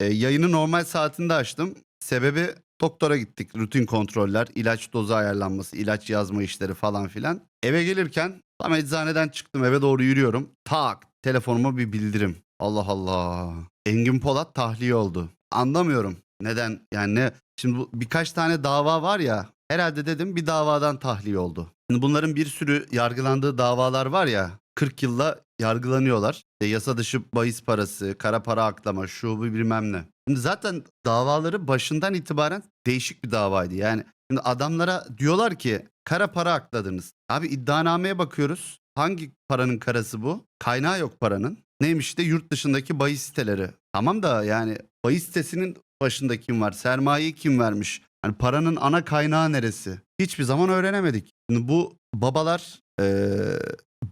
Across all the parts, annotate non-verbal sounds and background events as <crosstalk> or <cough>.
E, yayını normal saatinde açtım. Sebebi doktora gittik. Rutin kontroller, ilaç dozu ayarlanması, ilaç yazma işleri falan filan. Eve gelirken tam eczaneden çıktım eve doğru yürüyorum. Tak telefonuma bir bildirim. Allah Allah. Engin Polat tahliye oldu. Anlamıyorum. Neden? Yani ne? Şimdi bu birkaç tane dava var ya. Herhalde dedim bir davadan tahliye oldu. Bunların bir sürü yargılandığı davalar var ya. 40 yılla yargılanıyorlar. İşte yasa dışı bahis parası, kara para aklama, şu bu bilmem ne. Şimdi zaten davaları başından itibaren değişik bir davaydı. Yani şimdi adamlara diyorlar ki kara para akladınız. Abi iddianameye bakıyoruz. Hangi paranın karası bu? Kaynağı yok paranın. Neymiş de yurt dışındaki bahis siteleri. Tamam da yani bahis sitesinin başında kim var? Sermayeyi kim vermiş? Hani paranın ana kaynağı neresi? Hiçbir zaman öğrenemedik. Şimdi bu babalar eee,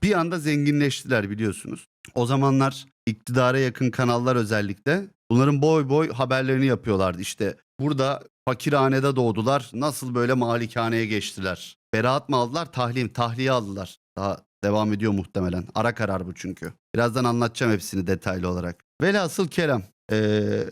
bir anda zenginleştiler biliyorsunuz. O zamanlar iktidara yakın kanallar özellikle bunların boy boy haberlerini yapıyorlardı. İşte burada fakirhanede doğdular. Nasıl böyle malikaneye geçtiler? Beraat mı aldılar? Tahliye, tahliye aldılar. Daha devam ediyor muhtemelen. Ara karar bu çünkü. Birazdan anlatacağım hepsini detaylı olarak. Velhasıl kelam. Ee,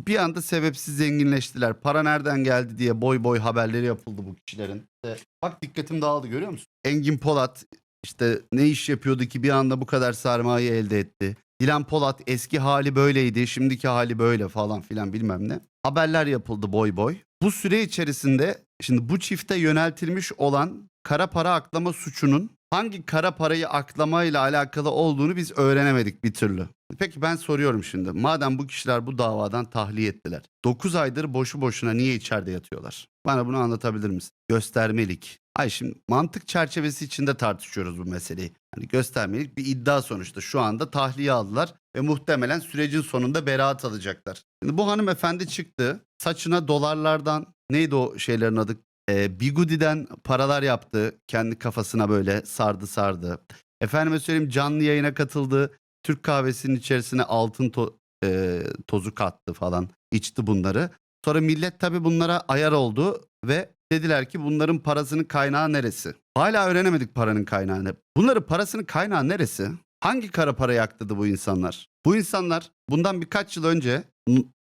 bir anda sebepsiz zenginleştiler. Para nereden geldi diye boy boy haberleri yapıldı bu kişilerin. İşte bak dikkatim dağıldı görüyor musun? Engin Polat işte ne iş yapıyordu ki bir anda bu kadar sermaye elde etti. Dilan Polat eski hali böyleydi, şimdiki hali böyle falan filan bilmem ne. Haberler yapıldı boy boy. Bu süre içerisinde şimdi bu çifte yöneltilmiş olan kara para aklama suçunun hangi kara parayı aklamayla alakalı olduğunu biz öğrenemedik bir türlü. Peki ben soruyorum şimdi. Madem bu kişiler bu davadan tahliye ettiler. 9 aydır boşu boşuna niye içeride yatıyorlar? Bana bunu anlatabilir misin? Göstermelik. Ay şimdi mantık çerçevesi içinde tartışıyoruz bu meseleyi. Hani göstermelik bir iddia sonuçta. Şu anda tahliye aldılar ve muhtemelen sürecin sonunda beraat alacaklar. Şimdi bu hanımefendi çıktı. Saçına dolarlardan neydi o şeylerin adı? Ee, Bigudi'den paralar yaptı. Kendi kafasına böyle sardı sardı. Efendime söyleyeyim canlı yayına katıldı. Türk kahvesinin içerisine altın to- e, tozu kattı falan. içti bunları. Sonra millet tabii bunlara ayar oldu ve dediler ki bunların parasının kaynağı neresi? Hala öğrenemedik paranın kaynağını. Bunların parasının kaynağı neresi? Hangi kara para yaktırdı bu insanlar? Bu insanlar bundan birkaç yıl önce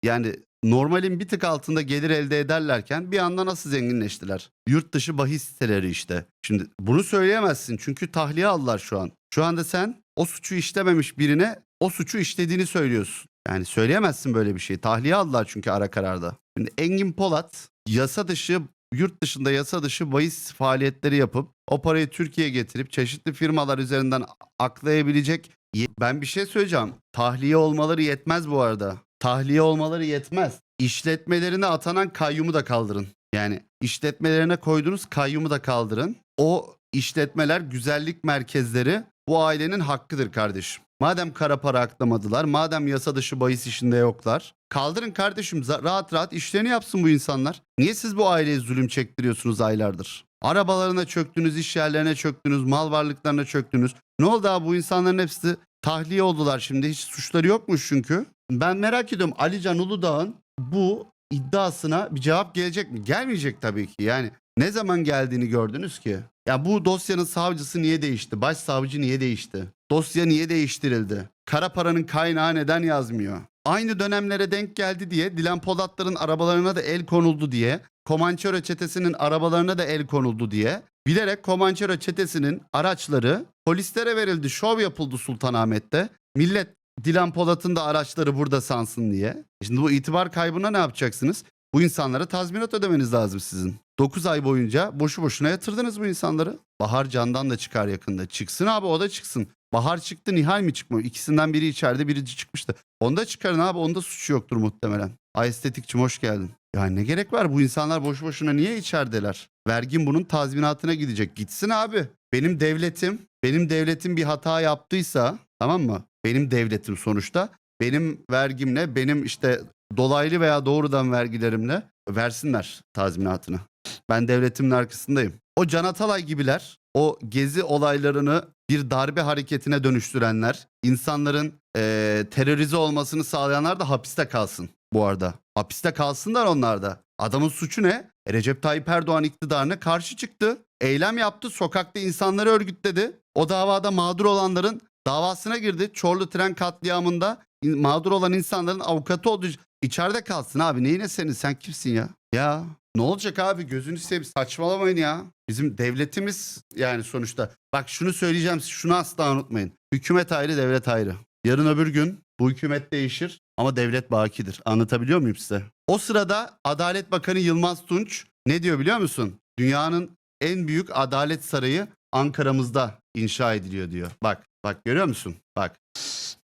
yani normalin bir tık altında gelir elde ederlerken bir anda nasıl zenginleştiler? Yurt dışı bahis siteleri işte. Şimdi bunu söyleyemezsin çünkü tahliye aldılar şu an. Şu anda sen o suçu işlememiş birine o suçu işlediğini söylüyorsun. Yani söyleyemezsin böyle bir şey. Tahliye aldılar çünkü ara kararda. Şimdi Engin Polat yasa dışı yurt dışında yasa dışı bahis faaliyetleri yapıp o parayı Türkiye'ye getirip çeşitli firmalar üzerinden aklayabilecek ben bir şey söyleyeceğim. Tahliye olmaları yetmez bu arada. Tahliye olmaları yetmez. İşletmelerine atanan kayyumu da kaldırın. Yani işletmelerine koyduğunuz kayyumu da kaldırın. O işletmeler, güzellik merkezleri bu ailenin hakkıdır kardeşim. Madem kara para aklamadılar, madem yasa dışı bahis işinde yoklar. Kaldırın kardeşim rahat rahat işlerini yapsın bu insanlar. Niye siz bu aileye zulüm çektiriyorsunuz aylardır? Arabalarına çöktünüz, iş yerlerine çöktünüz, mal varlıklarına çöktünüz. Ne oldu abi bu insanların hepsi tahliye oldular şimdi. Hiç suçları yokmuş çünkü. Ben merak ediyorum Ali Can Uludağ'ın bu iddiasına bir cevap gelecek mi? Gelmeyecek tabii ki. Yani ne zaman geldiğini gördünüz ki? Ya bu dosyanın savcısı niye değişti? Başsavcı niye değişti? Dosya niye değiştirildi? Kara paranın kaynağı neden yazmıyor? Aynı dönemlere denk geldi diye Dilan Polatların arabalarına da el konuldu diye Comanchero çetesinin arabalarına da el konuldu diye bilerek Comanchero çetesinin araçları polislere verildi. Şov yapıldı Sultanahmet'te. Millet Dilan Polat'ın da araçları burada sansın diye. Şimdi bu itibar kaybına ne yapacaksınız? Bu insanlara tazminat ödemeniz lazım sizin. 9 ay boyunca boşu boşuna yatırdınız bu insanları. Bahar Can'dan da çıkar yakında. Çıksın abi o da çıksın. Bahar çıktı Nihal mi çıkmıyor? İkisinden biri içeride biri çıkmıştı. Onda çıkarın abi onda suçu yoktur muhtemelen. Ay estetikçim hoş geldin. Yani ne gerek var bu insanlar boş boşuna niye içerideler? Vergin bunun tazminatına gidecek. Gitsin abi. Benim devletim, benim devletim bir hata yaptıysa tamam mı? Benim devletim sonuçta. Benim vergimle, benim işte dolaylı veya doğrudan vergilerimle versinler tazminatını. Ben devletimin arkasındayım. O Can Atalay gibiler, o gezi olaylarını bir darbe hareketine dönüştürenler, insanların eee terörize olmasını sağlayanlar da hapiste kalsın bu arada. Hapiste kalsınlar onlar da. Adamın suçu ne? E, Recep Tayyip Erdoğan iktidarına karşı çıktı. Eylem yaptı, sokakta insanları örgütledi. O davada mağdur olanların davasına girdi. Çorlu tren katliamında mağdur olan insanların avukatı oldu. içeride kalsın abi. Neyine senin? Sen kimsin ya? Ya ne olacak abi? Gözünü seveyim. Saçmalamayın ya. Bizim devletimiz yani sonuçta. Bak şunu söyleyeceğim. Şunu asla unutmayın. Hükümet ayrı, devlet ayrı. Yarın öbür gün bu hükümet değişir ama devlet bakidir. Anlatabiliyor muyum size? O sırada Adalet Bakanı Yılmaz Tunç ne diyor biliyor musun? Dünyanın en büyük adalet sarayı Ankara'mızda inşa ediliyor diyor. Bak, bak görüyor musun? Bak.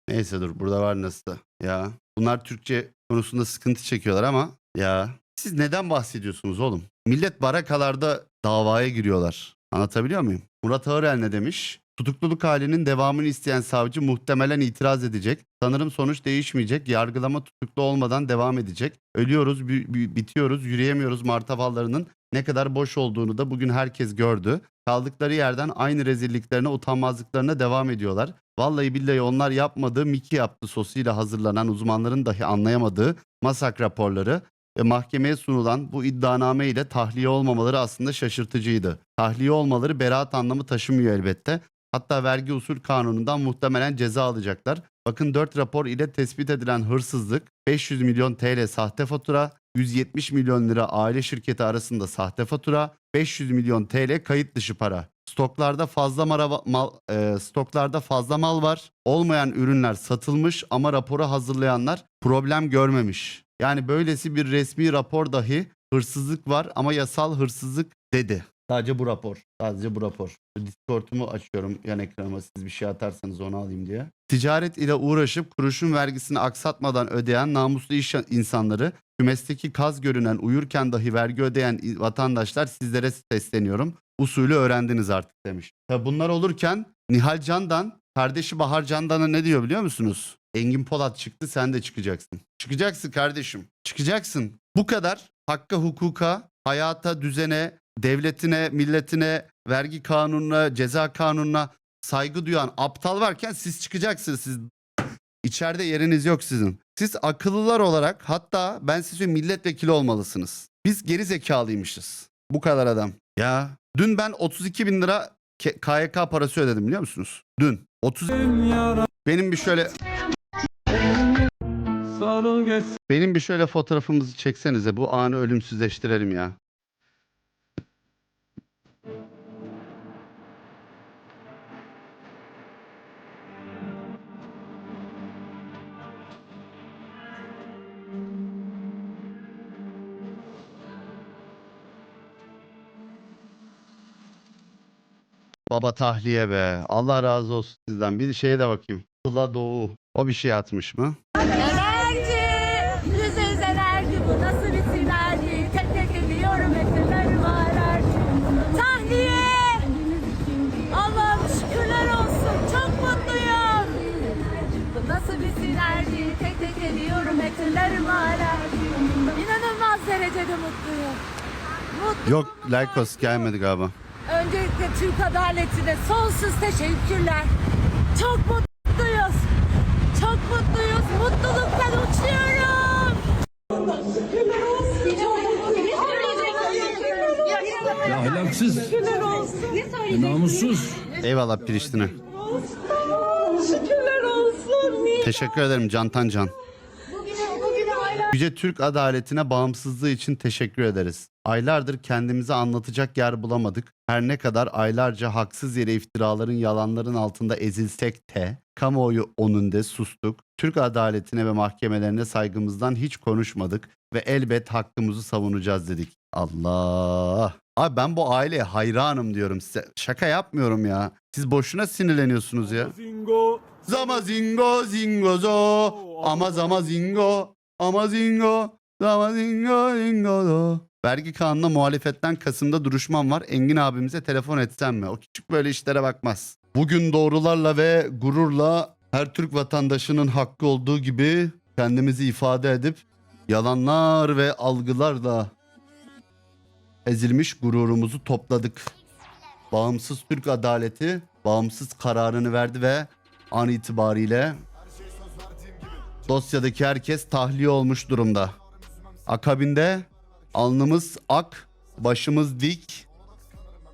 Neyse dur burada var nasıl ya. Bunlar Türkçe konusunda sıkıntı çekiyorlar ama ya siz neden bahsediyorsunuz oğlum? Millet barakalarda davaya giriyorlar. Anlatabiliyor muyum? Murat Ağırel ne demiş? Tutukluluk halinin devamını isteyen savcı muhtemelen itiraz edecek. Sanırım sonuç değişmeyecek. Yargılama tutuklu olmadan devam edecek. Ölüyoruz, bitiyoruz, yürüyemiyoruz martavallarının ne kadar boş olduğunu da bugün herkes gördü. Kaldıkları yerden aynı rezilliklerine, utanmazlıklarına devam ediyorlar. Vallahi billahi onlar yapmadığı Miki yaptı sosuyla hazırlanan uzmanların dahi anlayamadığı masak raporları mahkemeye sunulan bu iddianame ile tahliye olmamaları aslında şaşırtıcıydı. Tahliye olmaları beraat anlamı taşımıyor elbette. Hatta vergi usul kanunundan muhtemelen ceza alacaklar. Bakın 4 rapor ile tespit edilen hırsızlık, 500 milyon TL sahte fatura, 170 milyon lira aile şirketi arasında sahte fatura, 500 milyon TL kayıt dışı para. Stoklarda fazla mara- mal e, stoklarda fazla mal var. Olmayan ürünler satılmış ama raporu hazırlayanlar problem görmemiş. Yani böylesi bir resmi rapor dahi hırsızlık var ama yasal hırsızlık dedi. Sadece bu rapor. Sadece bu rapor. Discord'umu açıyorum yan ekranıma siz bir şey atarsanız onu alayım diye. Ticaret ile uğraşıp kuruşun vergisini aksatmadan ödeyen namuslu iş insanları, kümesteki kaz görünen uyurken dahi vergi ödeyen vatandaşlar sizlere sesleniyorum. Usulü öğrendiniz artık demiş. Tabi bunlar olurken Nihal Candan kardeşi Bahar Candan'a ne diyor biliyor musunuz? Engin Polat çıktı sen de çıkacaksın. Çıkacaksın kardeşim. Çıkacaksın. Bu kadar hakka hukuka, hayata, düzene, devletine, milletine, vergi kanununa, ceza kanununa saygı duyan aptal varken siz çıkacaksınız. Siz içeride yeriniz yok sizin. Siz akıllılar olarak hatta ben size milletvekili olmalısınız. Biz geri zekalıymışız. Bu kadar adam. Ya dün ben 32 bin lira KYK parası ödedim biliyor musunuz? Dün. 30 benim bir şöyle benim bir şöyle fotoğrafımızı çeksenize bu anı ölümsüzleştirelim ya. Baba tahliye be. Allah razı olsun sizden. Bir şeye de bakayım. Sıla Doğu. O bir şey atmış mı? Enerji, mutluyum. Mutlu. Yok Lycos gelmedi galiba. Öncelikle Türk adaletine sonsuz teşekkürler. Çok mutluyuz. Çok mutluyuz. Mutluluktan uçuyorum. Ya ahlaksız, ya namussuz. Eyvallah Priştine. Şükürler olsun. Teşekkür ederim Cantan Can. Yüce Türk adaletine bağımsızlığı için teşekkür ederiz. Aylardır kendimize anlatacak yer bulamadık. Her ne kadar aylarca haksız yere iftiraların yalanların altında ezilsek de kamuoyu önünde sustuk. Türk adaletine ve mahkemelerine saygımızdan hiç konuşmadık ve elbet hakkımızı savunacağız dedik. Allah. Abi ben bu aileye hayranım diyorum size. Şaka yapmıyorum ya. Siz boşuna sinirleniyorsunuz ya. Zingo. Zama zingo zingo zo ama zama zingo ama zingo zama zingo. Vergi kanununa muhalefetten Kasım'da duruşmam var. Engin abimize telefon etsem mi? O küçük böyle işlere bakmaz. Bugün doğrularla ve gururla her Türk vatandaşının hakkı olduğu gibi kendimizi ifade edip yalanlar ve algılarla ezilmiş gururumuzu topladık. Bağımsız Türk adaleti bağımsız kararını verdi ve an itibariyle dosyadaki herkes tahliye olmuş durumda. Akabinde alnımız ak, başımız dik,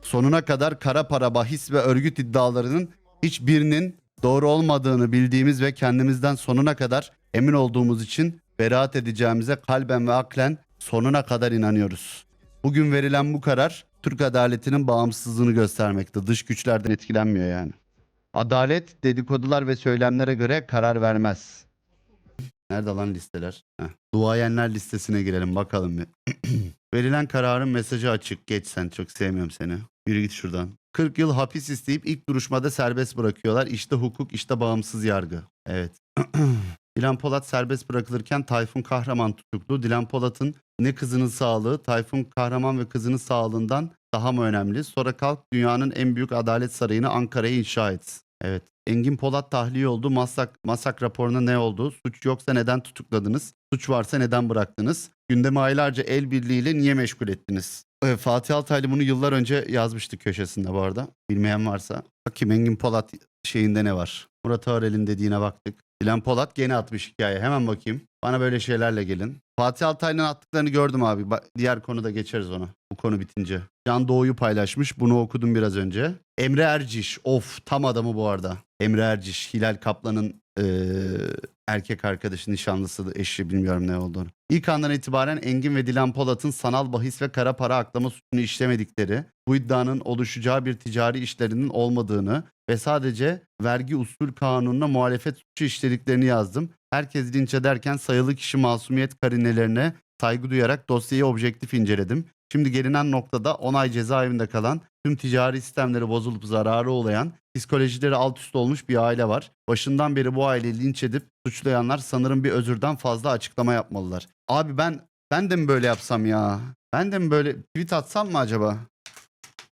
sonuna kadar kara para bahis ve örgüt iddialarının hiçbirinin doğru olmadığını bildiğimiz ve kendimizden sonuna kadar emin olduğumuz için beraat edeceğimize kalben ve aklen sonuna kadar inanıyoruz. Bugün verilen bu karar Türk adaletinin bağımsızlığını göstermekte. Dış güçlerden etkilenmiyor yani. Adalet dedikodular ve söylemlere göre karar vermez. Nerede lan listeler? Heh. Duayenler listesine girelim bakalım bir. <clears throat> Verilen kararın mesajı açık. Geç sen çok sevmiyorum seni. Yürü git şuradan. 40 yıl hapis isteyip ilk duruşmada serbest bırakıyorlar. İşte hukuk, işte bağımsız yargı. Evet. <clears throat> Dilan Polat serbest bırakılırken Tayfun Kahraman tutuklu. Dilan Polat'ın ne kızının sağlığı Tayfun Kahraman ve kızının sağlığından daha mı önemli? Sonra kalk dünyanın en büyük adalet sarayını Ankara'ya inşa et. Evet. Engin Polat tahliye oldu. Masak, masak raporuna ne oldu? Suç yoksa neden tutukladınız? Suç varsa neden bıraktınız? Gündemi aylarca el birliğiyle niye meşgul ettiniz? Evet, Fatih Altaylı bunu yıllar önce yazmıştı köşesinde bu arada. Bilmeyen varsa. Bakayım Engin Polat şeyinde ne var? Murat Ağrel'in dediğine baktık. Dilan Polat gene atmış hikaye. Hemen bakayım. Bana böyle şeylerle gelin. Fatih Altaylı'nın attıklarını gördüm abi. Ba- diğer konuda geçeriz ona. Bu konu bitince. Can Doğu'yu paylaşmış. Bunu okudum biraz önce. Emre Erciş. Of tam adamı bu arada. Emre Erciş. Hilal Kaplan'ın eee, erkek arkadaşı, nişanlısı, eşi bilmiyorum ne olduğunu. İlk andan itibaren Engin ve Dilan Polat'ın sanal bahis ve kara para aklama suçunu işlemedikleri, bu iddianın oluşacağı bir ticari işlerinin olmadığını ve sadece vergi usul kanununa muhalefet suçu işlediklerini yazdım. Herkes linç ederken sayılı kişi masumiyet karinelerine saygı duyarak dosyayı objektif inceledim. Şimdi gelinen noktada 10 ay cezaevinde kalan, tüm ticari sistemleri bozulup zararı olayan, psikolojileri alt üst olmuş bir aile var. Başından beri bu aileyi linç edip suçlayanlar sanırım bir özürden fazla açıklama yapmalılar. Abi ben ben de mi böyle yapsam ya? Ben de mi böyle tweet atsam mı acaba?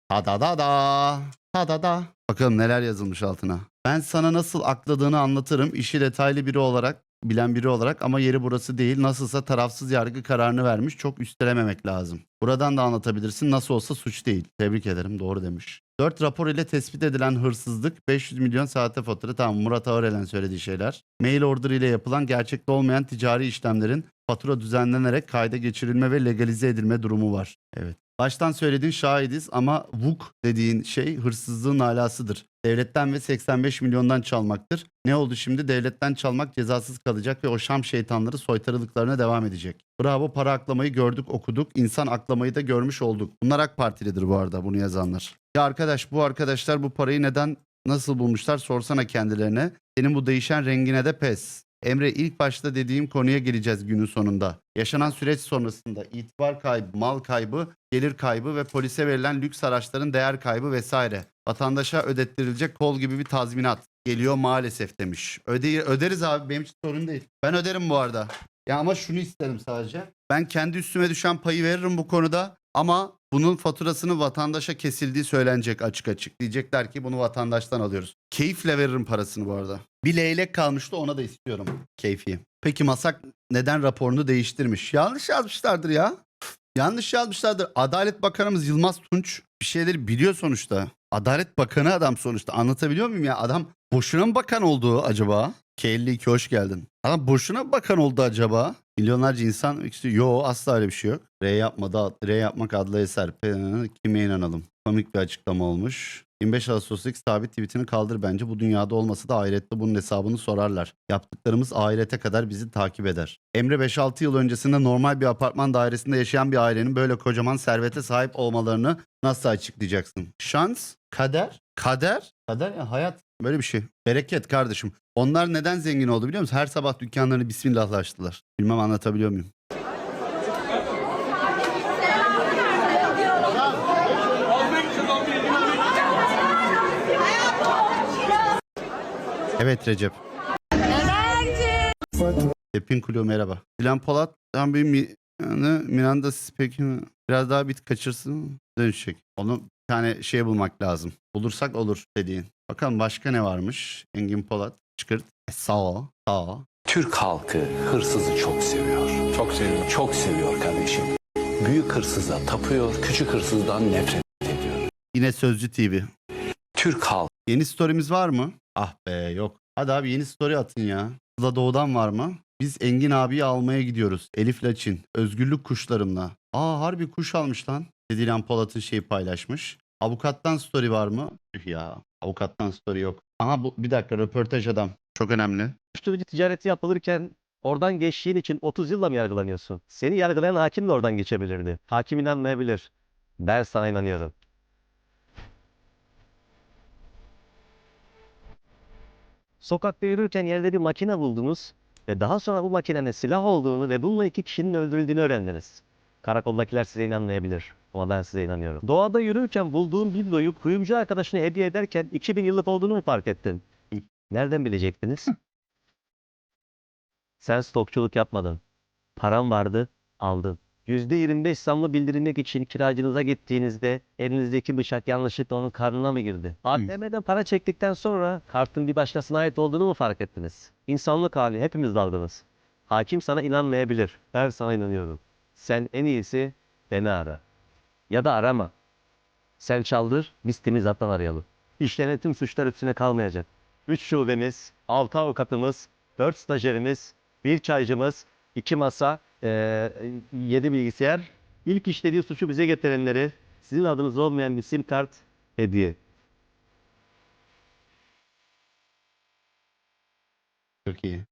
Ha da da da. Ha da da. Bakalım neler yazılmış altına. Ben sana nasıl akladığını anlatırım. İşi detaylı biri olarak, bilen biri olarak ama yeri burası değil. Nasılsa tarafsız yargı kararını vermiş. Çok üstelememek lazım. Buradan da anlatabilirsin. Nasıl olsa suç değil. Tebrik ederim. Doğru demiş. 4 rapor ile tespit edilen hırsızlık 500 milyon saate fatura. Tamam Murat Ağırelen söylediği şeyler. Mail order ile yapılan gerçekte olmayan ticari işlemlerin fatura düzenlenerek kayda geçirilme ve legalize edilme durumu var. Evet. Baştan söylediğin şahidiz ama VUK dediğin şey hırsızlığın alasıdır. Devletten ve 85 milyondan çalmaktır. Ne oldu şimdi? Devletten çalmak cezasız kalacak ve o Şam şeytanları soytarılıklarına devam edecek. Bravo para aklamayı gördük okuduk. İnsan aklamayı da görmüş olduk. Bunlar AK Partilidir bu arada bunu yazanlar. Ya arkadaş bu arkadaşlar bu parayı neden nasıl bulmuşlar sorsana kendilerine. Senin bu değişen rengine de pes. Emre ilk başta dediğim konuya geleceğiz günün sonunda. Yaşanan süreç sonrasında itibar kaybı, mal kaybı, gelir kaybı ve polise verilen lüks araçların değer kaybı vesaire. Vatandaşa ödettirilecek kol gibi bir tazminat geliyor maalesef demiş. Öde öderiz abi benim için sorun değil. Ben öderim bu arada. Ya ama şunu isterim sadece. Ben kendi üstüme düşen payı veririm bu konuda ama bunun faturasını vatandaşa kesildiği söylenecek açık açık. Diyecekler ki bunu vatandaştan alıyoruz. Keyifle veririm parasını bu arada. Bir leylek kalmıştı ona da istiyorum keyfi. Peki Masak neden raporunu değiştirmiş? Yanlış yazmışlardır ya. Yanlış yazmışlardır. Adalet Bakanımız Yılmaz Tunç bir şeyleri biliyor sonuçta. Adalet Bakanı adam sonuçta. Anlatabiliyor muyum ya? Adam boşuna mı bakan oldu acaba? K52 hoş geldin. Adam boşuna mı bakan oldu acaba? Milyonlarca insan işte yo asla öyle bir şey yok. R yapmadı, R yapmak adlı eser. Kime inanalım? Komik bir açıklama olmuş. 25 Ağustos'taki sabit tweetini kaldır bence. Bu dünyada olmasa da ahirette bunun hesabını sorarlar. Yaptıklarımız ahirete kadar bizi takip eder. Emre 5-6 yıl öncesinde normal bir apartman dairesinde yaşayan bir ailenin böyle kocaman servete sahip olmalarını nasıl açıklayacaksın? Şans, kader, kader, kader ya hayat böyle bir şey. Bereket kardeşim. Onlar neden zengin oldu biliyor musun? Her sabah dükkanlarını bismillahlaştılar. Bilmem anlatabiliyor muyum? Evet Recep. Hepin Kulu merhaba. Dilan Polat tam bir mi, yani Miranda peki biraz daha bit kaçırsın dönüşecek. Onu tane şey bulmak lazım. Bulursak olur dediğin. Bakalım başka ne varmış? Engin Polat çıkırt. E, sağ ol. Sağ ol. Türk halkı hırsızı çok seviyor. Çok seviyor. Çok seviyor kardeşim. Büyük hırsıza tapıyor, küçük hırsızdan nefret ediyor. Yine Sözcü TV. Türk halkı Yeni story'miz var mı? Ah be yok. Hadi abi yeni story atın ya. Sıla Doğu'dan var mı? Biz Engin abiyi almaya gidiyoruz. Elif Laçin. Özgürlük kuşlarımla. Aa harbi kuş almış lan. Dilan Polat'ın şeyi paylaşmış. Avukattan story var mı? Tüh ya. Avukattan story yok. Aha bu bir dakika röportaj adam. Çok önemli. Uyuşturucu ticareti yapılırken Oradan geçtiğin için 30 yılla mı yargılanıyorsun? Seni yargılayan hakim de oradan geçebilirdi. Hakim inanmayabilir. Ben sana inanıyorum. Sokakta yürürken yerde bir makine buldunuz ve daha sonra bu makinenin silah olduğunu ve bununla iki kişinin öldürüldüğünü öğrendiniz. Karakoldakiler size inanmayabilir ama ben size inanıyorum. Doğada yürürken bulduğun bibloyu kuyumcu arkadaşına hediye ederken 2000 yıllık olduğunu mu fark ettin? Nereden bilecektiniz? <laughs> Sen stokçuluk yapmadın. Param vardı, aldın. %25 zamlı bildirilmek için kiracınıza gittiğinizde elinizdeki bıçak yanlışlıkla onun karnına mı girdi? ATM'den para çektikten sonra kartın bir başkasına ait olduğunu mu fark ettiniz? İnsanlık hali hepimiz daldınız. Hakim sana inanmayabilir. Ben sana inanıyorum. Sen en iyisi beni ara. Ya da arama. Sen çaldır, biz temiz hattan arayalım. İşlenen tüm suçlar üstüne kalmayacak. 3 şubemiz, 6 avukatımız, 4 stajyerimiz, bir çaycımız, 2 masa, 7 bilgisayar. İlk işlediği suçu bize getirenleri sizin adınız olmayan bir sim kart hediye. Çok.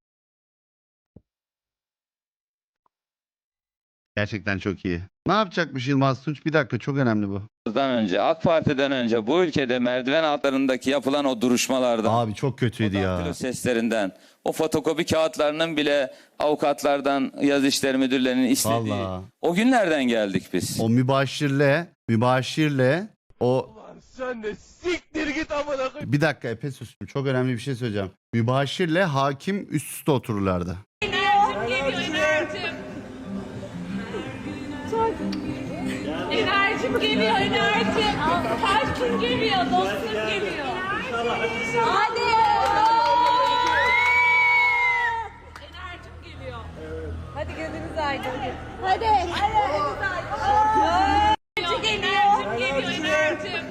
Gerçekten çok iyi. Ne yapacakmış Yılmaz Tunç? Bir dakika çok önemli bu. Dan önce AK Parti'den önce bu ülkede merdiven altlarındaki yapılan o duruşmalardan, Abi çok kötüydü ya. seslerinden, o fotokopi kağıtlarının bile avukatlardan, yazı işleri müdürlerinin istediği. Vallahi. O günlerden geldik biz. O mübaşirle, mübaşirle o Sen de siktir git amına koyayım. bir dakika Epesus'um çok önemli bir şey söyleyeceğim. Mübaşirle hakim üst üste otururlardı. Enerjim geliyor enerjim. Kalbim geliyor, dostum geliyor. Hadi. Enerjim geliyor. Hadi gözünüz aydın. Hadi. Enerjim geliyor. Enerjim geliyor, enerjim.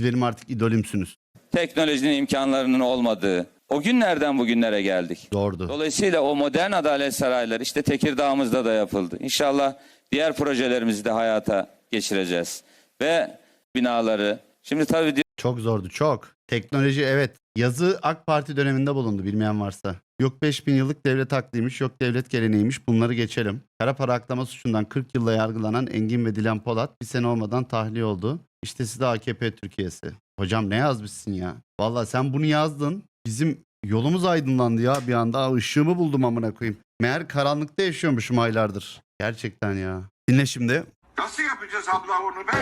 Benim artık idolümsünüz. Teknolojinin imkanlarının olmadığı. O günlerden bugünlere geldik. Zordu. Dolayısıyla o modern adalet sarayları işte Tekirdağ'ımızda da yapıldı. İnşallah diğer projelerimizi de hayata geçireceğiz. Ve binaları. Şimdi tabii Çok zordu çok. Teknoloji evet. Yazı AK Parti döneminde bulundu bilmeyen varsa. Yok 5000 yıllık devlet haklıymış, yok devlet geleneğiymiş. Bunları geçelim. Kara para aklama suçundan 40 yılla yargılanan Engin ve Dilan Polat bir sene olmadan tahliye oldu. İşte size AKP Türkiye'si. Hocam ne yazmışsın ya? Valla sen bunu yazdın. Bizim yolumuz aydınlandı ya bir anda. Aa, buldum amına koyayım. Meğer karanlıkta yaşıyormuşum aylardır. Gerçekten ya. Dinle şimdi. Nasıl yapacağız abla onu be?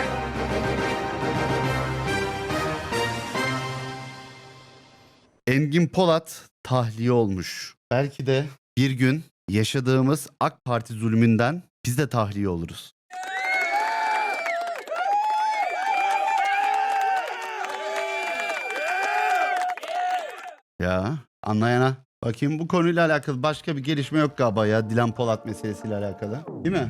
Engin Polat tahliye olmuş. Belki de bir gün yaşadığımız AK Parti zulmünden biz de tahliye oluruz. Ya anlayana. Bakayım bu konuyla alakalı başka bir gelişme yok galiba ya Dilan Polat meselesiyle alakalı. Değil mi?